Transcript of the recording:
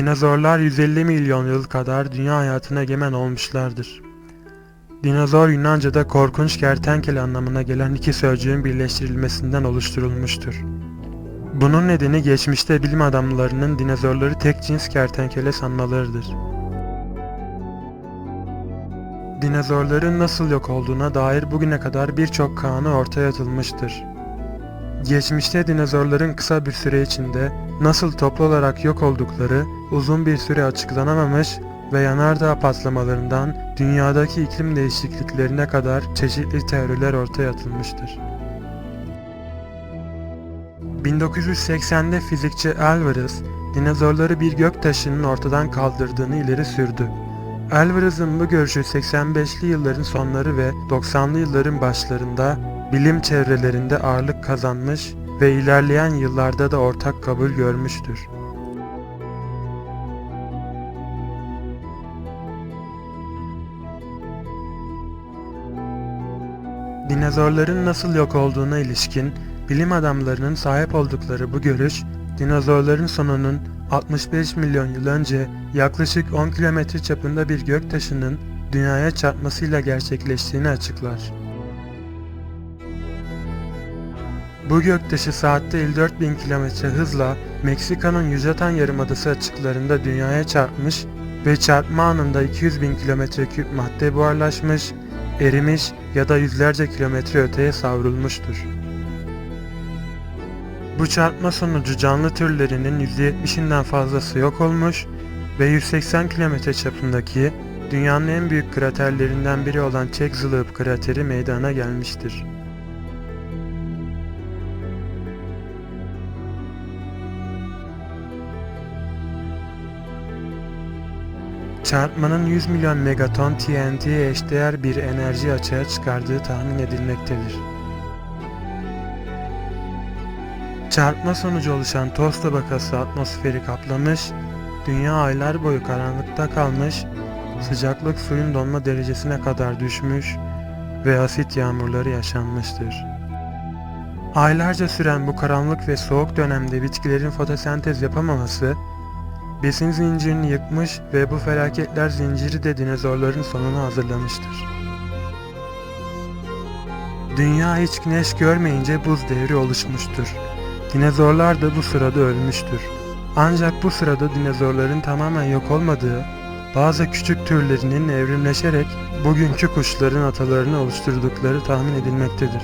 Dinozorlar 150 milyon yıl kadar dünya hayatına egemen olmuşlardır. Dinozor Yunanca'da korkunç kertenkele anlamına gelen iki sözcüğün birleştirilmesinden oluşturulmuştur. Bunun nedeni geçmişte bilim adamlarının dinozorları tek cins kertenkele sanmalarıdır. Dinozorların nasıl yok olduğuna dair bugüne kadar birçok kanı ortaya atılmıştır. Geçmişte dinozorların kısa bir süre içinde nasıl toplu olarak yok oldukları uzun bir süre açıklanamamış ve yanardağ patlamalarından dünyadaki iklim değişikliklerine kadar çeşitli teoriler ortaya atılmıştır. 1980'de fizikçi Alvarez, dinozorları bir göktaşının ortadan kaldırdığını ileri sürdü. Alvarez'ın bu görüşü 85'li yılların sonları ve 90'lı yılların başlarında bilim çevrelerinde ağırlık kazanmış ve ilerleyen yıllarda da ortak kabul görmüştür. Dinozorların nasıl yok olduğuna ilişkin bilim adamlarının sahip oldukları bu görüş, dinozorların sonunun 65 milyon yıl önce yaklaşık 10 kilometre çapında bir göktaşının dünyaya çarpmasıyla gerçekleştiğini açıklar. Bu göktaşı saatte 54 bin kilometre hızla Meksika'nın Yucatan Yarımadası açıklarında dünyaya çarpmış ve çarpma anında 200 bin kilometre küp madde buharlaşmış, erimiş ya da yüzlerce kilometre öteye savrulmuştur. Bu çarpma sonucu canlı türlerinin %70'inden fazlası yok olmuş ve 180 kilometre çapındaki dünyanın en büyük kraterlerinden biri olan Chicxulub krateri meydana gelmiştir. Çarpmanın 100 milyon megaton TNT'ye eşdeğer bir enerji açığa çıkardığı tahmin edilmektedir. Çarpma sonucu oluşan toz tabakası atmosferi kaplamış, dünya aylar boyu karanlıkta kalmış, sıcaklık suyun donma derecesine kadar düşmüş ve asit yağmurları yaşanmıştır. Aylarca süren bu karanlık ve soğuk dönemde bitkilerin fotosentez yapamaması, besin zincirini yıkmış ve bu felaketler zinciri de dinozorların sonunu hazırlamıştır. Dünya hiç güneş görmeyince buz devri oluşmuştur. Dinozorlar da bu sırada ölmüştür. Ancak bu sırada dinozorların tamamen yok olmadığı, bazı küçük türlerinin evrimleşerek bugünkü kuşların atalarını oluşturdukları tahmin edilmektedir.